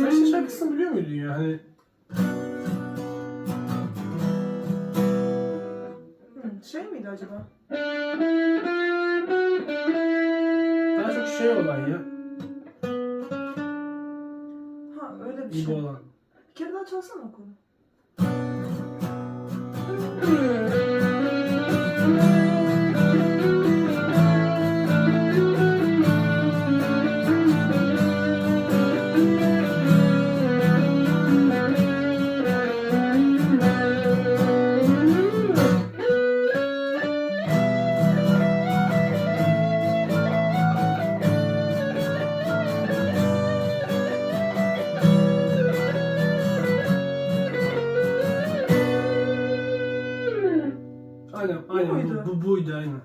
Sen şey şarkısını biliyor muydun ya? Hani şey miydi acaba? daha çok şey olan ya. Ha öyle bir şey. olan. Bir kere daha çalsana konu. Aynen, Bu aynen. muydu? Bu, bu buydu aynen.